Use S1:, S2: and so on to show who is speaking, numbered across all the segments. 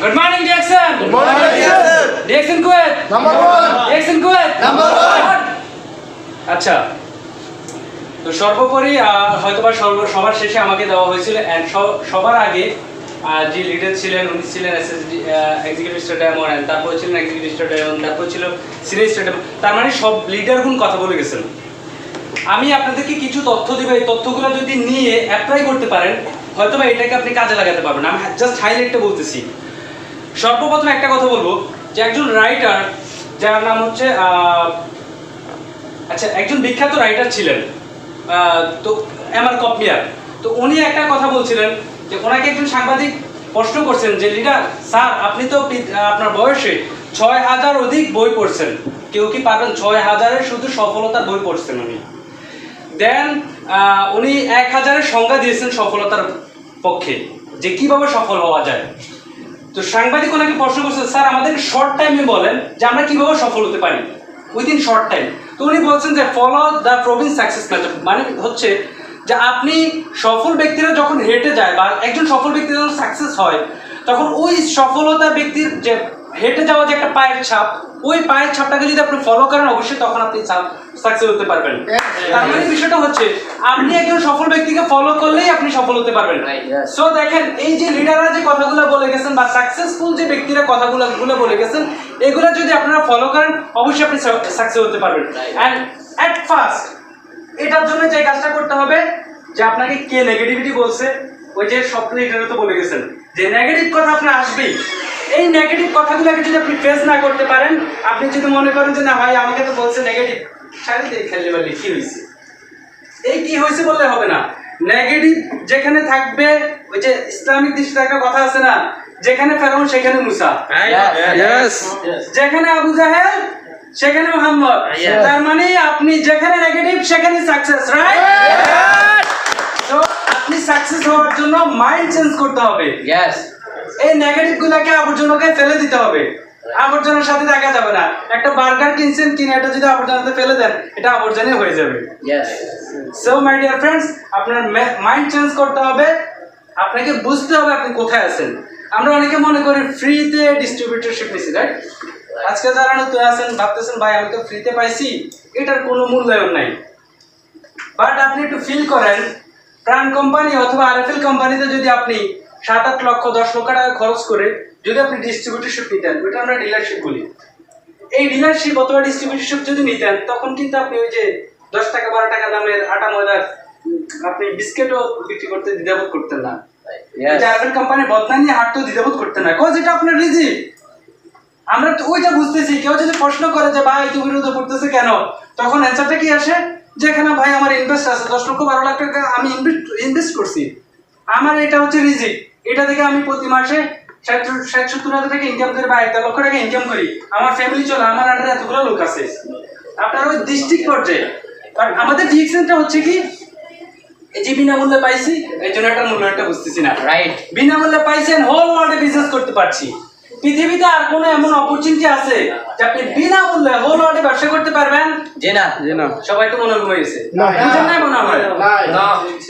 S1: Good morning, Jackson. Good
S2: morning, Jackson.
S1: Jackson Kuwait.
S2: Number one.
S1: Jackson Kuwait.
S2: Number one.
S1: আচ্ছা তো সর্বোপরি হয়তোবা সর্ব সবার শেষে আমাকে দেওয়া হয়েছিল সবার আগে যে লিডার ছিলেন উনি ছিলেন এসএসডি এক্সিকিউটিভ স্টেডিয়াম অ্যান্ড তারপর ছিলেন এক্সিকিউটিভ স্টেডিয়াম তারপর ছিল সিনিয়র স্টেডিয়াম তার মানে সব লিডারগুন কথা বলে গেছেন আমি আপনাদেরকে কিছু তথ্য দিব এই তথ্যগুলো যদি নিয়ে অ্যাপ্লাই করতে পারেন হয়তোবা এটাকে আপনি কাজে লাগাতে পারবেন আমি জাস্ট হাইলাইটটা বলতেছি সর্বপ্রথম একটা কথা বলব যে একজন রাইটার যার নাম হচ্ছে আচ্ছা একজন বিখ্যাত রাইটার ছিলেন তো এমআর কপমিয়ার। তো উনি একটা কথা বলছিলেন যে ওনাকে একজন সাংবাদিক প্রশ্ন করছেন যে, লিডার, স্যার, আপনি তো আপনার বয়সে ছয় হাজার অধিক বই পড়ছেন। কেউ কি পাবেন ছয় হাজারের শুধু সফলতার বই পড়ছেন উনি? দেন উনি এক হাজারের সংজ্ঞা দিয়েছেন সফলতার পক্ষে, যে কীভাবে সফল হওয়া যায়। তো সাংবাদিক ওনাকে প্রশ্ন করছে, স্যার, আমাদের শর্ট টাইমে বলেন যে আমরা কীভাবে সফল হতে পারি? উইদিন শর্ট টাইম তো উনি বলছেন যে follow the proven success method মানে হচ্ছে যে, আপনি সফল ব্যক্তিরা যখন হেঁটে যায় বা একজন সফল ব্যক্তি যখন সাকসেস হয়, তখন ওই সফলতা ব্যক্তির যে হেঁটে যাওয়া যে একটা পায়ের ছাপ ওই পায়ের ছাপটাকে যদি আপনি ফলো করেন অবশ্যই তখন আপনি সাকসেস হতে পারবেন। তার মানে বিষয়টা হচ্ছে আপনি একজন সফল ব্যক্তিকে ফলো করলেই আপনি সফল হতে পারবেন। সো দেখেন এই যে লিডাররা যে কথাগুলো বলে গেছেন বা সাকসেসফুল যে ব্যক্তিরা কথাগুলো গুলো বলে গেছেন এগুলো যদি আপনারা ফলো করেন অবশ্যই আপনি সাকসেস হতে পারবেন। অ্যান্ড অ্যাট ফার্স্ট এটার জন্য যে কাজটা করতে হবে যে আপনাকে কে নেগেটিভিটি বলছে ওই যে স্বপ্ন লিডারে তো বলে গেছেন যে নেগেটিভ কথা আপনার আসবেই। এই নেগেটিভ কথাগুলোকে যদি আপনি ফেস না করতে পারেন আপনি যদি মনে করেন যে না ভাই আমাকে তো বলছে নেগেটিভ সারি দিয়ে খেললে বললে কি হয়েছে? এই কি হয়েছে বললে হবে না। নেগেটিভ যেখানে থাকবে ওই যে ইসলামিক দৃষ্টিতে একটা কথা আছে না যেখানে ফেরাউন সেখানে মুসা। যেখানে আবু জাহেল সেখানে মোহাম্মদ. তার মানে আপনি যেখানে নেগেটিভ সেখানে সাকসেস রাইট তো আপনি সাকসেস হওয়ার জন্য মাইন্ড চেঞ্জ করতে হবে।
S3: Yes.
S1: এই নেগেটিভ গুলাকে আবর্জনাকে ফেলে দিতে হবে। আবর্জনার সাথে দেখা যাবে না। একটা বার্গার কিনছেন কিনে এটা যদি আবর্জনাতে ফেলে দেন এটা আবর্জনাই হয়ে যাবে. সো মাই ডিয়ার ফ্রেন্ডস আপনার মাইন্ড চেঞ্জ করতে হবে। আপনাকে বুঝতে হবে আপনি কোথায় আছেন। আমরা অনেকে মনে করি ফ্রিতে ডিস্ট্রিবিউটরশিপ নিছি রাইট আজকে যারা নতুন আছেন ভাবতেছেন ভাই আমি তো ফ্রিতে পাইছি। এটার কোনো মূল্যায়ন নাই। বাট আপনি একটু ফিল করেন প্রাণ কোম্পানি অথবা আরএফএল কোম্পানিতে যদি আপনি সাত আট লক্ষ দশ লক্ষ টাকা খরচ করে যদি আপনি ডিস্ট্রিবিউটরশিপ নিতেন ওইটা আমরা ডিলারশিপ বলি। এই ডিলারশিপ অথবা ডিস্ট্রিবিউটরশিপ যদি নিতেন তখন কিন্তু আপনি ওই যে দশ টাকা বারো টাকা দামের আটা ময়দার আপনি বিস্কিটও বিক্রি করতে দ্বিধাবোধ করতেন না. আরএফএল কোম্পানি বদনাম নিয়ে হাঁটতেও দ্বিধাবোধ করতেন না। কজ এটা আপনার রিজি। আমরা তো ওইটা বুঝতেছি কেউ যদি প্রশ্ন করে যে ভাই তুমি বিরুদ্ধে পড়তেছে কেন? তখন অ্যান্সারটা কি আসে? যেখানে ভাই আমার ইনভেস্ট আছে দশ লক্ষ বারো লাখ টাকা আমি ইনভেস্ট ইনভেস্ট করছি। আমার এটা হচ্ছে রিজিক এটা থেকে আমি প্রতি মাসে ষাট সত্তর হাজার টাকা ইনকাম করি বা এক দেড় লক্ষ টাকা ইনকাম করি। আমার ফ্যামিলি চলে আমার আন্ডারে এতগুলো লোক আছে। আপনার ওই ডিস্ট্রিক্ট পর্যায়ে। কারণ আমাদের ডিএক্সেনটা হচ্ছে কি? যে বিনামূল্যে পাইছি এই জন্য একটা মূল্যটা বুঝতেছি না।
S3: Right.
S1: বিনামূল্যে পাইছেন হোল ওয়ার্ল্ডে বিজনেস করতে পারছি। পৃথিবীতে আর কোনো এমন অপরচুনিটি আছে যে আপনি বিনামূল্যে হোল ওয়ার্ল্ডে ব্যবসা করতে পারবেন?
S3: জি না।
S1: সবাই তো মনে ঘুমিয়েছে
S2: না।
S1: বুঝেন নাই মনে হয়।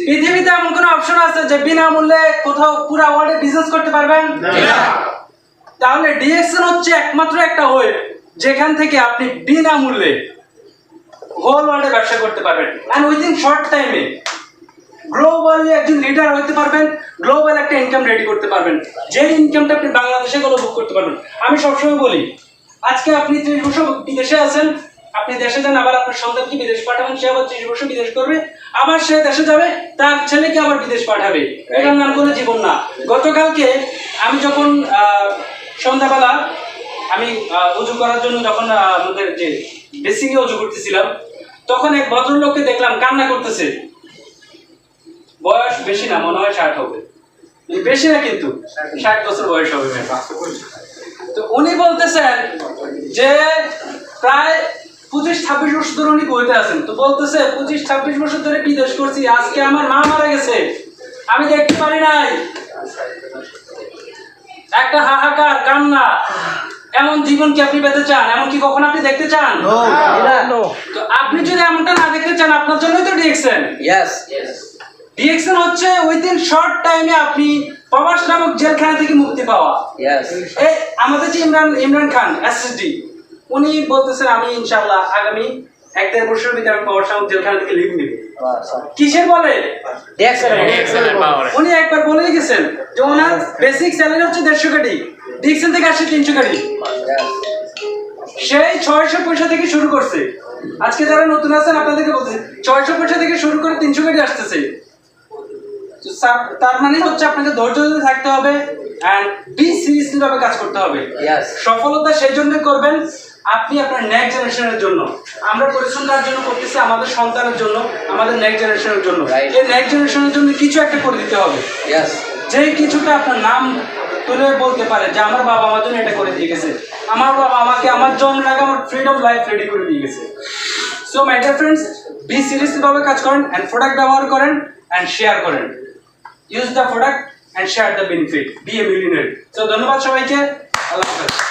S1: পৃথিবীতে এমন কোনো অপশন আছে যে বিনামূল্যে কোথাও পুরো ওয়ার্ল্ডে বিজনেস করতে পারবেন? তাহলে ডিএক্সএন হচ্ছে একমাত্র একটা ওয়েব যেখান থেকে আপনি বিনামূল্যে হোল ওয়ার্ল্ডে ব্যবসা করতে পারবেন। অ্যান্ড উইদিন শর্ট টাইমে গ্লোবালি একজন লিডার হতে পারবেন গ্লোবাল একটা ইনকাম রেডি করতে পারবেন। যে ইনকামটা আপনি বাংলাদেশে গেলে বুক করতে পারবেন। আমি সবসময় বলি আজকে আপনি ত্রিশ বছর বিদেশে আছেন, আপনি দেশে যান, আবার আপনার সন্তানকে বিদেশ পাঠাবেন, সে আবার ত্রিশ বছর বিদেশ করবে, আবার সে দেশে যাবে, তার ছেলেকে আবার বিদেশ পাঠাবে। এটার নাম কোনো জীবন না। গতকালকে আমি যখন সন্ধ্যাবেলা আমি উজু করার জন্য যখন আমাদের যে বেসিংয়ে উজু করতেছিলাম, তখন এক ভদ্রলোককে দেখলাম কান্না করতেছে। বয়স বেশি না, মনে হয় ষাট হবে। বেশি না কিন্তু, ষাট বছর বয়স হবে। তো উনি বলতেছেন যে প্রায় পঁচিশ ছাব্বিশ বছর ধরে উনি কুয়েতে আছেন। তো বলতেছে পঁচিশ ছাব্বিশ বছর ধরে বিদেশ করছি আজকে আমার মা মারা গেছে। আমি দেখতে পারি নাই। একটা হাহাকার কান্না। এমন জীবন কি আপনি পেতে চান? এমন কি কখন আপনি দেখতে চান? তো আপনি যদি এমনটা না দেখতে চান আপনার জন্যই তো ডিএক্সেন
S3: Yes.
S1: ডিএক্সেন হচ্ছে উইদিন শর্ট টাইমে আপনি প্রবাস নামক জেলখানা থেকে মুক্তি পাওয়া। এই আমাদের যে ইমরান ইমরান খান এসএসডি উনি বলতেছেন আমি ইনশাআল্লাহ আগামী এক দেড় বছরের ভিতরে আমি পাওয়ার সাউন্ড জেলখানা থেকে লিভ নিবে। কিসের বলে? উনি একবার বলে গেছেন যে ওনার বেসিক স্যালারি হচ্ছে দেড়শো কোটি ডিকসেল থেকে আসছে তিনশো কোটি। সেই ছয়শো পয়সা থেকে শুরু করছে। আজকে যারা নতুন আছেন আপনাদেরকে বলতেছি ছয়শো পয়সা থেকে শুরু করে তিনশো কোটি আসতেছে। তার মানে হচ্ছে আপনাকে ধৈর্য ধরে থাকতে হবে অ্যান্ড বি সিরিয়াসলি ভাবে কাজ করতে হবে. সফলতা সেই জন্য করবেন আপনি আপনার নেক্সট জেনারেশনের জন্য। আমরা পরিশ্রম করার জন্য করতেছি আমাদের সন্তানের জন্য আমাদের নেক্সট জেনারেশনের জন্য। এই নেক্সট জেনারেশনের জন্য কিছু একটা করে দিতে হবে।
S3: Yes.
S1: যে কিছুটা আপনার নাম তুলে বলতে পারে যে আমার বাবা আমার জন্য এটা করে দিয়ে গেছে। আমার বাবা আমাকে আমার জন্মের আগে আমার ফ্রিডম লাইফ রেডি করে দিয়ে গেছে। So my dear friends be seriously ভাবে কাজ করেন অ্যান্ড প্রোডাক্ট ব্যবহার করেন অ্যান্ড শেয়ার করেন। Use the product and share the benefit be a millionaire তো ধন্যবাদ সবাইকে। আল্লাহ হাফেজ।